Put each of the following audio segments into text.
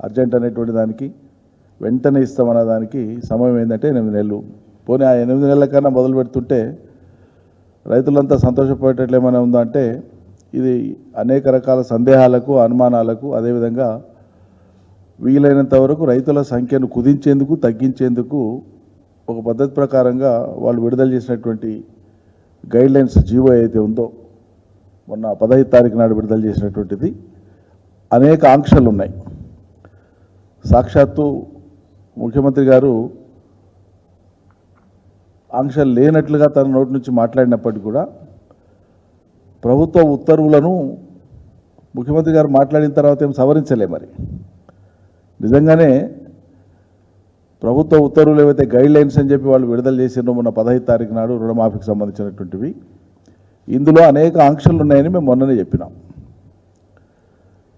Urgent అనేటువంటి దానికి వెంటనే ఇస్తామన్న దానికి సమయం ఏంటంటే ఎనిమిది నెలలు. పోనీ ఆ ఎనిమిది నెలల కన్నా మొదలు పెడుతుంటే రైతులంతా సంతోషపడేటట్లు ఏమైనా ఉందా అంటే ఇది అనేక రకాల సందేహాలకు అనుమానాలకు అదేవిధంగా వీలైనంత వరకు రైతుల సంఖ్యను కుదించేందుకు తగ్గించేందుకు ఒక పద్ధతి ప్రకారంగా వాళ్ళు విడుదల చేసినటువంటి గైడ్లైన్స్ జీవో అయితే ఉందో మొన్న పదహైదు తారీఖు నాడు విడుదల చేసినటువంటిది అనేక ఆంక్షలు ఉన్నాయి సాక్షాత్తు ముఖ్యమంత్రి గారు ఆంక్షలు లేనట్లుగా తన నోటి నుంచి మాట్లాడినప్పటికీ కూడా ప్రభుత్వ ఉత్తర్వులను ముఖ్యమంత్రి గారు మాట్లాడిన తర్వాత ఏం సవరించలే మరి. నిజంగానే ప్రభుత్వ ఉత్తర్వులు ఏవైతే గైడ్ లైన్స్ అని చెప్పి వాళ్ళు విడుదల చేసినో మొన్న పదహైదు తారీఖు నాడు రుణమాఫీకి సంబంధించినటువంటివి. ఇందులో అనేక ఆంక్షలు ఉన్నాయని మేము మొన్ననే చెప్పినాం.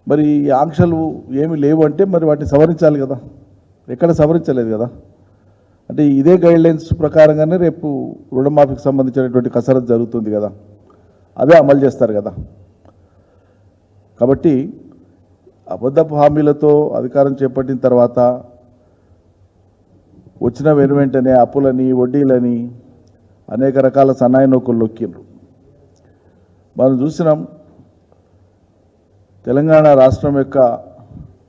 మరి ఈ ఆంక్షలు ఏమి లేవు అంటే మరి వాటిని సవరించాలి కదా. ఎక్కడ సవరించలేదు కదా. అంటే ఇదే గైడ్ లైన్స్ ప్రకారంగానే రేపు రుణమాఫీకి సంబంధించినటువంటి కసరత్ జరుగుతుంది కదా. అదే అమలు చేస్తారు కదా. కాబట్టి అబద్ధపు హామీలతో అధికారం చేపట్టిన తర్వాత వచ్చిన వెను వెంటనే అప్పులని వడ్డీలని అనేక రకాల సన్నాయి నౌకలు నొక్కిండ్రు. మనం చూసినాం తెలంగాణ రాష్ట్రం యొక్క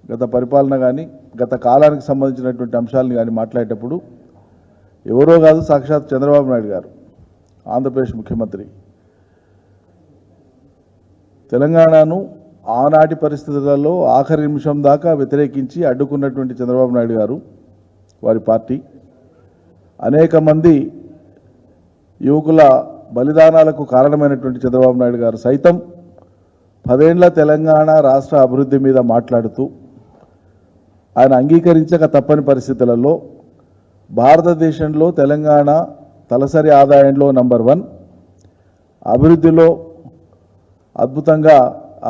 గత పరిపాలన కానీ గత కాలానికి సంబంధించినటువంటి అంశాలను కానీ మాట్లాడేటప్పుడు ఎవరో కాదు సాక్షాత్ చంద్రబాబు నాయుడు గారు ఆంధ్రప్రదేశ్ ముఖ్యమంత్రి. తెలంగాణను ఆనాటి పరిస్థితులలో ఆఖరి నిమిషం దాకా వ్యతిరేకించి అడ్డుకున్నటువంటి చంద్రబాబు నాయుడు గారు వారి పార్టీ. అనేక మంది యువకుల బలిదానాలకు కారణమైనటువంటి చంద్రబాబు నాయుడు గారు సైతం పదేండ్ల తెలంగాణ రాష్ట్ర అభివృద్ధి మీద మాట్లాడుతూ ఆయన అంగీకరించక తప్పని పరిస్థితులలో భారతదేశంలో తెలంగాణ తలసరి ఆదాయంలో నంబర్ వన్ అభివృద్ధిలో అద్భుతంగా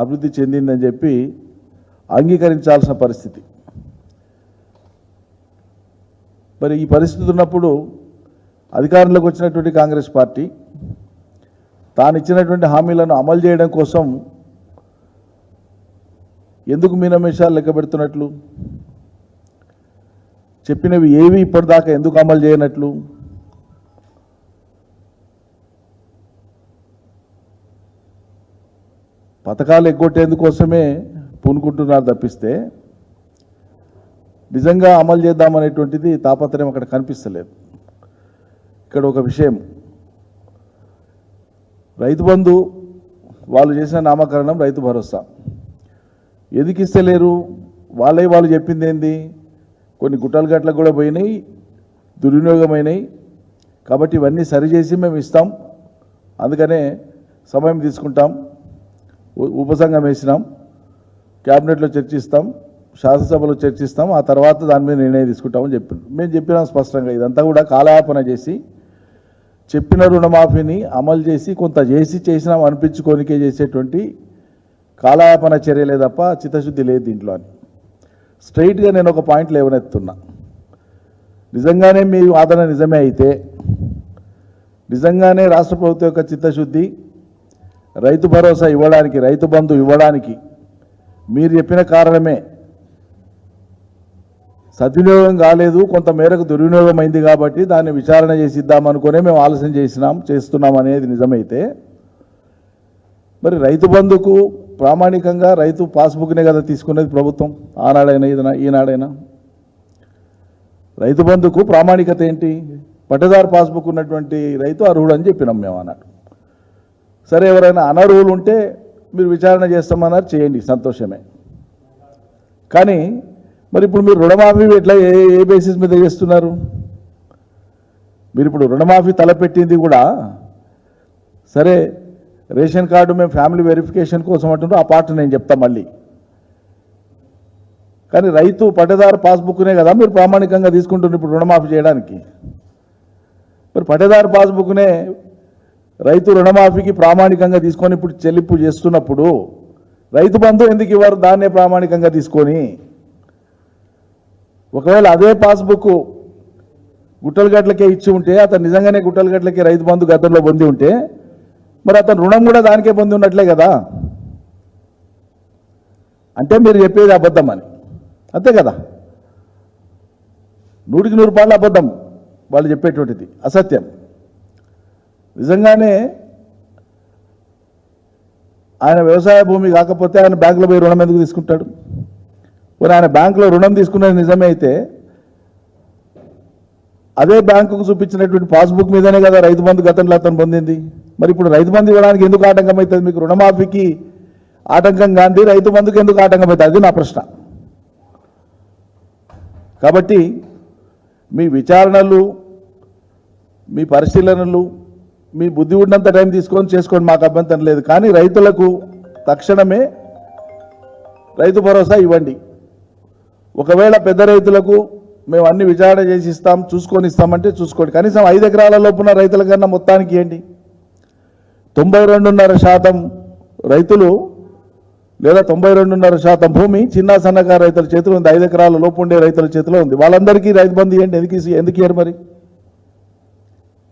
అభివృద్ధి చెందిందని చెప్పి అంగీకరించాల్సిన పరిస్థితి. మరి ఈ పరిస్థితి ఉన్నప్పుడు అధికారంలోకి వచ్చినటువంటి కాంగ్రెస్ పార్టీ తాను ఇచ్చినటువంటి హామీలను అమలు చేయడం కోసం ఎందుకు మీనమేషాలు లెక్క పెడుతున్నట్లు? చెప్పినవి ఏవి ఇప్పటిదాకా ఎందుకు అమలు చేయనట్లు? పథకాలు ఎగ్గొట్టేందుకోసమే పూనుకుంటున్నారు తప్పిస్తే నిజంగా అమలు చేద్దామనేటువంటిది తాపత్రయం అక్కడ కనిపిస్తలేదు. ఇక్కడ ఒక విషయం. రైతు బంధు వాళ్ళు చేసిన నామకరణం రైతు భరోసా. ఎందుకు ఇస్తలేరు? వాళ్ళే వాళ్ళు చెప్పింది ఏంది కొన్ని గుట్టలు గట్లకు కూడా పోయినాయి దుర్వినియోగమైనవి కాబట్టి ఇవన్నీ సరిచేసి మేము ఇస్తాం. అందుకనే సమయం తీసుకుంటాం. ఉపసంఘం వేసినాం. క్యాబినెట్లో చర్చిస్తాం. శాసనసభలో చర్చిస్తాం. ఆ తర్వాత దాని మీద నిర్ణయం తీసుకుంటామని చెప్పి మేము చెప్పినాం స్పష్టంగా ఇదంతా కూడా కాలయాపన చేసి చెప్పిన రుణమాఫీని అమలు చేసి కొంత చేసి చేసినాం అనిపించుకోనికే చేసేటువంటి కాలయాపన చర్యలే తప్ప చిత్తశుద్ధి లేదు దీంట్లో అని. స్ట్రైట్గా నేను ఒక పాయింట్ లేవనెత్తున్నా. నిజంగానే మీ వాదన నిజమే అయితే నిజంగానే రాష్ట్ర ప్రభుత్వం యొక్క చిత్తశుద్ధి రైతు భరోసా ఇవ్వడానికి రైతు బంధు ఇవ్వడానికి మీరు చెప్పిన కారణమే. సద్వినియోగం కాలేదు కొంత మేరకు దుర్వినియోగం అయింది కాబట్టి దాన్ని విచారణ చేసి ఇద్దామనుకునే మేము ఆలస్యం చేసినాం చేస్తున్నాం అనేది నిజమైతే మరి రైతు బంధుకు ప్రామాణికంగా రైతు పాస్బుక్నే కదా తీసుకునేది ప్రభుత్వం ఆనాడైనా ఇదైనా ఈనాడైనా. రైతు బంధుకు ప్రామాణికత ఏంటి? పట్టదారు పాస్బుక్ ఉన్నటువంటి రైతు అర్హుడు అని చెప్పినాం మేము అన్నాడు సరే ఎవరైనా అనర్హులు ఉంటే మీరు విచారణ చేస్తామన్నారు చేయండి సంతోషమే. కానీ మరి ఇప్పుడు మీరు రుణమాఫీ ఎట్లా ఏ ఏ బేసిస్ మీద చేస్తున్నారు? మీరు ఇప్పుడు రుణమాఫీ తలపెట్టింది కూడా సరే రేషన్ కార్డు మేము ఫ్యామిలీ వెరిఫికేషన్ కోసం అంటున్నాం ఆ పార్ట్ నేను చెప్తాను మళ్ళీ. కానీ రైతు పట్టేదారు పాస్బుక్నే కదా మీరు ప్రామాణికంగా తీసుకుంటున్నారు ఇప్పుడు రుణమాఫీ చేయడానికి. మరి పట్టేదారు పాస్బుక్నే రైతు రుణమాఫీకి ప్రామాణికంగా తీసుకొని ఇప్పుడు చెల్లింపు చేస్తున్నప్పుడు రైతు బంధు ఎందుకు ఇవ్వరు? దాన్నే ప్రామాణికంగా తీసుకొని. ఒకవేళ అదే పాస్బుక్ గుట్టలగట్లకే ఇచ్చి ఉంటే అతను నిజంగానే గుట్టలగట్లకే రైతు బంధు గతంలో పొంది ఉంటే మరి అతను రుణం కూడా దానికే పొంది ఉన్నట్లే కదా? అంటే మీరు చెప్పేది అబద్ధం అని. అంతే కదా? నూటికి నూరు పాళ్ళు అబద్ధం వాళ్ళు చెప్పేటువంటిది. అసత్యం. నిజంగానే ఆయన వ్యవసాయ భూమి కాకపోతే ఆయన బ్యాంకులో పోయి రుణం ఎందుకు తీసుకుంటాడు? మరి ఆయన బ్యాంకులో రుణం తీసుకున్నది నిజమే అయితే అదే బ్యాంకుకు చూపించినటువంటి పాస్బుక్ మీదనే కదా రైతు బంధు గతంలో అతను పొందింది. మరి ఇప్పుడు రైతు బంధు ఇవ్వడానికి ఎందుకు ఆటంకం అవుతుంది మీకు రుణమాఫీకి ఆటంకం గాంధీ రైతు బంధుకి ఎందుకు ఆటంకం అవుతుంది అది నా ప్రశ్న. కాబట్టి మీ విచారణలు మీ పరిశీలనలు మీ బుద్ధి ఉన్నంత టైం తీసుకొని చేసుకోండి మాకు అభ్యంతరం లేదు. కానీ రైతులకు తక్షణమే రైతు భరోసా ఇవ్వండి. ఒకవేళ పెద్ద రైతులకు మేము అన్ని విచారణ చేసి ఇస్తాం చూసుకొని ఇస్తామంటే చూసుకోండి. కనీసం ఐదు ఎకరాల లోపున రైతుల కన్నా మొత్తానికి ఏంటి? తొంభై రెండున్నర శాతం రైతులు లేదా తొంభై రెండున్నర శాతం భూమి చిన్న సన్నకారు రైతుల చేతిలో ఉంది. ఐదు ఎకరాల లోపు ఉండే రైతుల చేతిలో ఉంది. వాళ్ళందరికీ రైతు బంధు ఏంటి? ఎందుకు ఎందుకు ఇయ్యారు మరి?